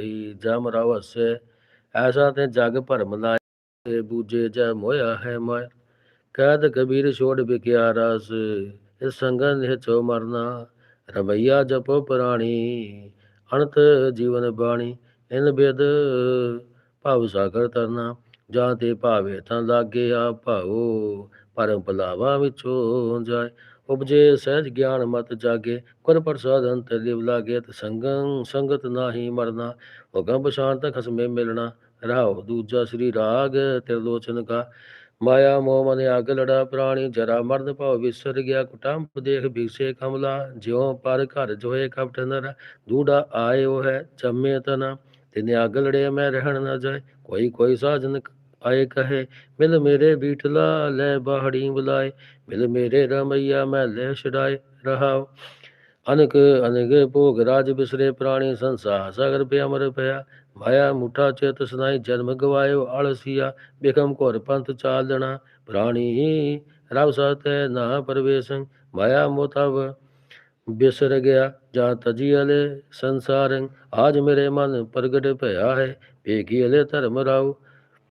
ਹੀ ਜਮ ਰਵਸੈ। ਐਸਾ ਤੇ ਜਗ ਭਰਮ ਲਾਇ ਬੂਝੇ ਜੈ ਮੋਇਆ ਹੈ ਮਾਇਆ। ਕਹਿਤ ਕਬੀਰ ਛੋੜ ਬਿਕਿਆ ਰਸ, ਇਸ ਸੰਗਨ ਨਿਹ ਚੋ ਮਰਨਾ। ਰਮਈਆ ਜਪੋ ਪ੍ਰਾਣੀ ਅਨੰਤ ਜੀਵਨ ਬਾਣੀ। ਇਨ ਬਿਦ ਭਾਵ ਸਾਗਰ ਤਰਨਾ, ਜਾਂ ਤੇ ਭਾਵੇ ਤਾਂ ਲਾਗੇ ਆ ਭਾਉ, ਪਰਮ ਭਲਾਵਾ ਵਿਚੋ ਜਾਏ। ਉਪਜੇ ਸਹਿਜ ਗਿਆਨ ਮਤ ਜਾਗੇ ਗੁਰ ਪ੍ਰਸਾਦ ਅੰਤਰ ਲਿਵ ਲਾਗੇ, ਤੇ ਸੰਗੰ, ਸੰਗਤ ਨਾਹੀ ਮਰਨਾ ਹੁਕਮ ਪਛਾਨ ਖਸਮੇ ਮਿਲਣਾ ਰਾਉ ਦੂਜਾ ਸ੍ਰੀ ਰਾਗ, ਤਿਰਲੋਚਨ ਕਾ, ਮਾਇਆ ਮੋਹ ਮਨ ਅਗ ਲੜਾ ਪ੍ਰਾਣੀ, ਜਰਾ ਮਰਦ ਭਉ ਵਿਸਰ ਗਿਆ, ਕੁਟੰਬ ਦੇਖ ਭੀਸੇ ਕਮਲਾ, ਜਿਉ ਪਰ ਘਰ ਜੋਏ ਕਪਟ ਨਰ, ਦੂੜਾ ਆਇਓ ਹੈ ਜੰਮੇ ਤਨਾ, ਤਿਨੇ ਅਗ ਲੜੇ ਮੈਂ ਰਹਿਣ ਨਾ ਜਾਏ, ਕੋਈ ਕੋਈ ਸਾਜਨ ਆਏ ਕਹੇ, ਮਿਲ ਮੇਰੇ ਬੀਟਲਾ ਲੈ ਬਾਹੜੀ ਬੁਲਾਏ। ਮਿਲ ਮੇਰੇ ਰਮਈਆ, ਮੈਂ ਲੈ ਛਡਾਏ ਰਹਾਉ। ਅਨਕ ਅਨਕ ਭੋਗ ਰਾਜ ਬਿਸਰੇ ਪ੍ਰਾਣੀ ਸੰਸਾਰ ਸਗਰ ਪਿ ਅਮਰ ਪਿਆ। ਮਾਇਆ ਮੁਠਾ ਚੇਤ ਸਨਾਈ ਜਨਮ ਗਵਾਇਓ ਆਲਸੀਆ ਬਿਕਮ ਘੋਰ ਪੰਥ ਚਾਲਣਾ ਪ੍ਰਾਣੀ। ਰਵ ਸਤੈ ਨਾ ਪਰਵੇਸੰ, ਮਾਇਆ ਮੋਤਵ ਬਿਸਰ ਗਿਆ। ਜਾਂ ਤਜੀਅਲੇ ਸੰਸਾਰੰ, ਆਜ ਮੇਰੇ ਮਨ ਪ੍ਰਗਟ ਭਇਆ ਹੈ। ਵੇਖੀਅਲੇ ਧਰਮ ਰਾਉ।